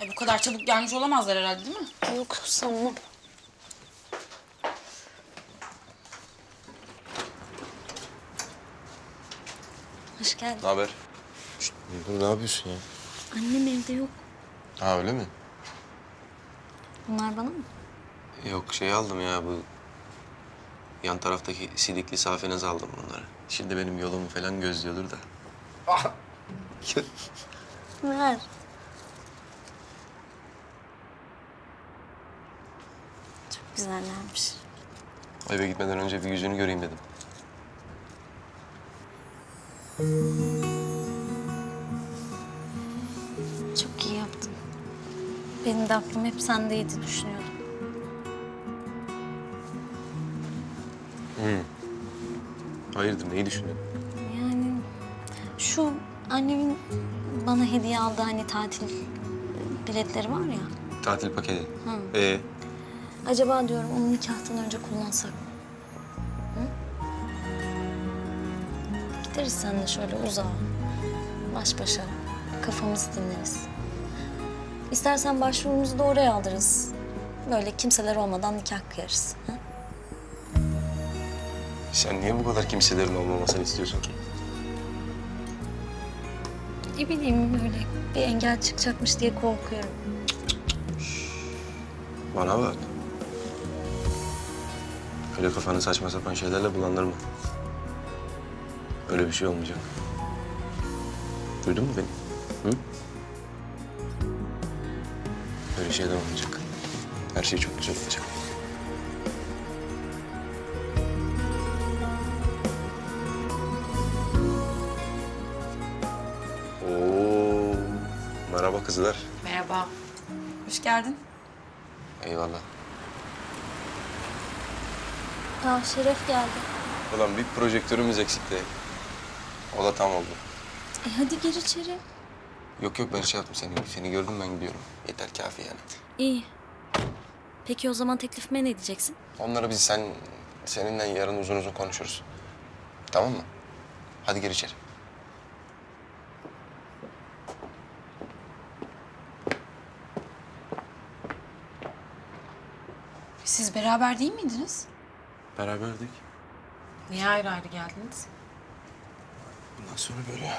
E, bu kadar çabuk gelmiş olamazlar herhalde değil mi? Yok sanmam. Hoş geldin. Ne haber? Dur ne yapıyorsun ya? Annem evde yok. Ha öyle mi? Bunlar bana mı? Yok şey aldım ya bu yan taraftaki sidikli safenez aldım bunları. Şimdi benim yolumu falan gözlüyordur da. Ver. Çok güzellermiş. Eve gitmeden önce bir yüzünü göreyim dedim. Çok iyi yaptın. Benim de aklım hep sendeydi düşünüyordum. Hayırdır neyi düşünüyorsun? Yani şu annemin bana hediye aldığı hani tatil biletleri var ya. Tatil paketi. Ee, Acaba diyorum onu nikahtan önce kullansak mı? Hı? Gideriz seninle şöyle uzağa, baş başa, kafamızı dinleriz. İstersen başvurumuzu da oraya aldırırız. Böyle kimseler olmadan nikah kıyarız. Hı? sen niye bu kadar kimselerin olmamasını istiyorsun ki? Ne bileyim böyle bir engel çıkacakmış diye korkuyorum. Bana bak. Öyle kafanı saçma sapan şeylerle bulandırma. Öyle bir şey olmayacak. Duydun mu beni? Hı? Öyle şeyler olmayacak. Her şey çok güzel olacak. Oo, merhaba kızlar. Merhaba. Hoş geldin. Eyvallah. Aa Şeref geldi. Ulan bir projektörümüz eksikti. O da tam oldu. E hadi gir içeri. Yok yok ben şey yaptım seni. Seni gördüm ben gidiyorum. Yeter kafi yani. İyi. Peki o zaman teklifime ne diyeceksin? Onları biz sen seninle yarın uzun uzun konuşuruz. Tamam mı? Hadi gir içeri. Siz beraber değil miydiniz? Beraberdik. Niye ayrı ayrı geldiniz? Bundan sonra böyle.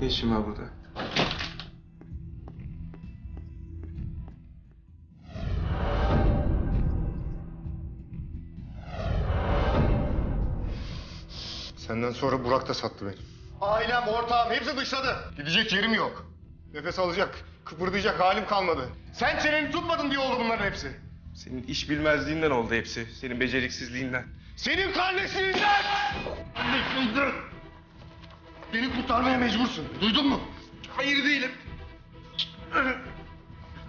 Ne işin var burada? Senden sonra Burak da sattı beni. Ailem, ortağım hepsi dışladı. Gidecek yerim yok. Nefes alacak, kıpırdayacak halim kalmadı. Sen çeneni tutmadın diye oldu bunların hepsi. Senin iş bilmezliğinden oldu hepsi. Senin beceriksizliğinden. Senin kardeşliğinden! Kardeşliğinden! Beni kurtarmaya mecbursun. Duydun mu? Hayır değilim.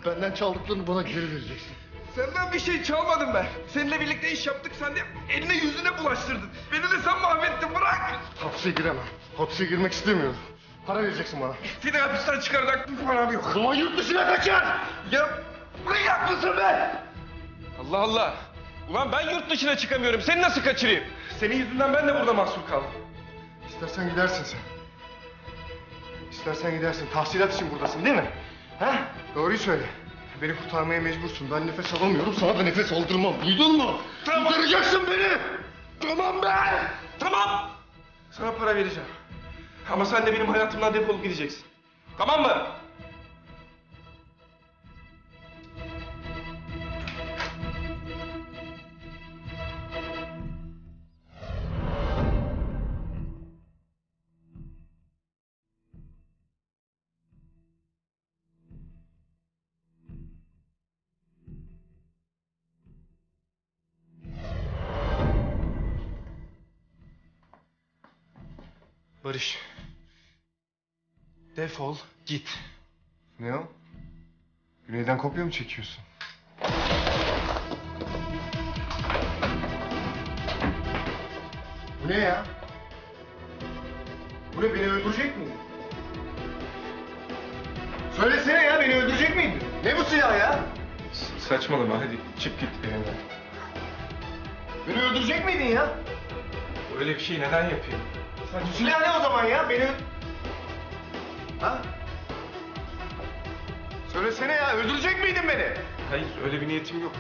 Benden çaldıklarını bana geri vereceksin. Senden bir şey çalmadım ben. Seninle birlikte iş yaptık. Sen de eline yüzüne bulaştırdın. Beni de sen mahvettin. Bırak. Hapse giremem. Hapse girmek istemiyorum. Para vereceksin bana. Seni hapisten çıkaracak bir param O yok. zaman yurt dışına kaçar! Ya manyak mısın be? Allah Allah. Ulan ben yurt dışına çıkamıyorum. Seni nasıl kaçırayım? Senin yüzünden ben de burada mahsur kaldım. İstersen gidersin sen. İstersen gidersin. Tahsilat için buradasın değil mi? He? Doğruyu söyle. Beni kurtarmaya mecbursun. Ben nefes alamıyorum. Sana da nefes aldırmam. Duydun mu? Tamam. Kurtaracaksın beni. Tamam be! Tamam! Sana para vereceğim. Ama sen de benim hayatımdan defolup gideceksin. Tamam mı? Barış. Defol git. Ne o? Güneyden kopya mı çekiyorsun? Bu ne ya? Bu ne beni öldürecek miydi? Söylesene ya beni öldürecek miydin? Ne bu silah ya? Saçmalama hadi çık git evimden. Beni öldürecek miydin ya? Öyle bir şey neden yapayım? Silah ne o zaman ya? Beni... Ha? Söylesene ya öldürecek miydin beni? Hayır öyle bir niyetim yok.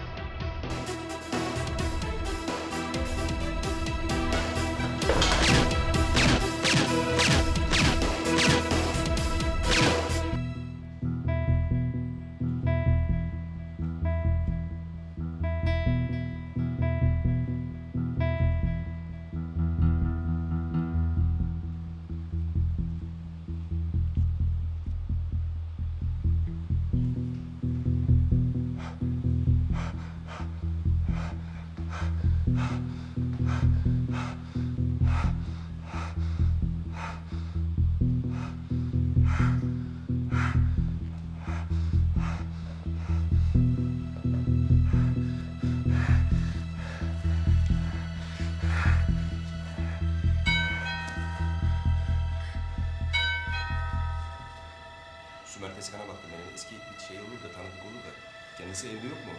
Sümer Tezkan'a baktım yani eski bir şey olur da tanıdık olur da. Kendisi evde yok mu?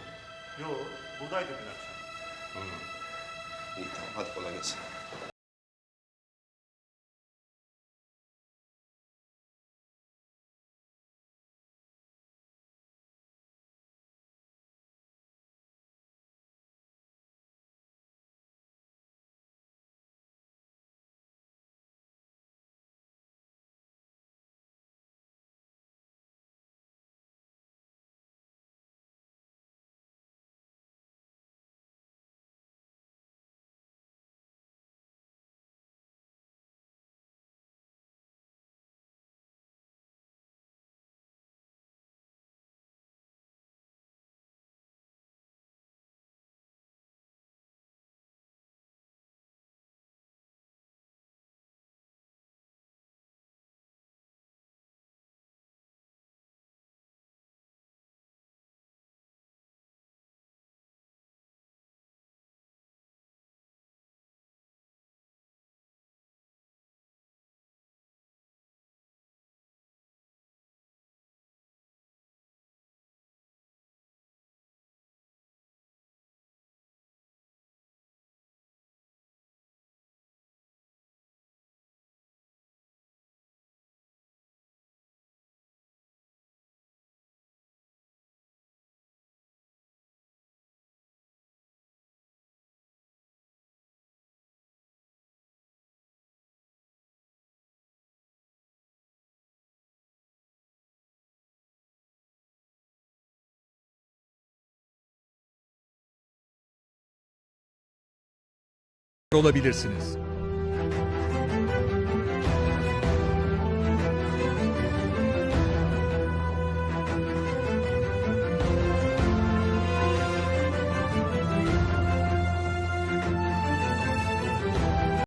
Yo, buradaydı dün akşam. İyi tamam hadi kolay gelsin. Olabilirsiniz.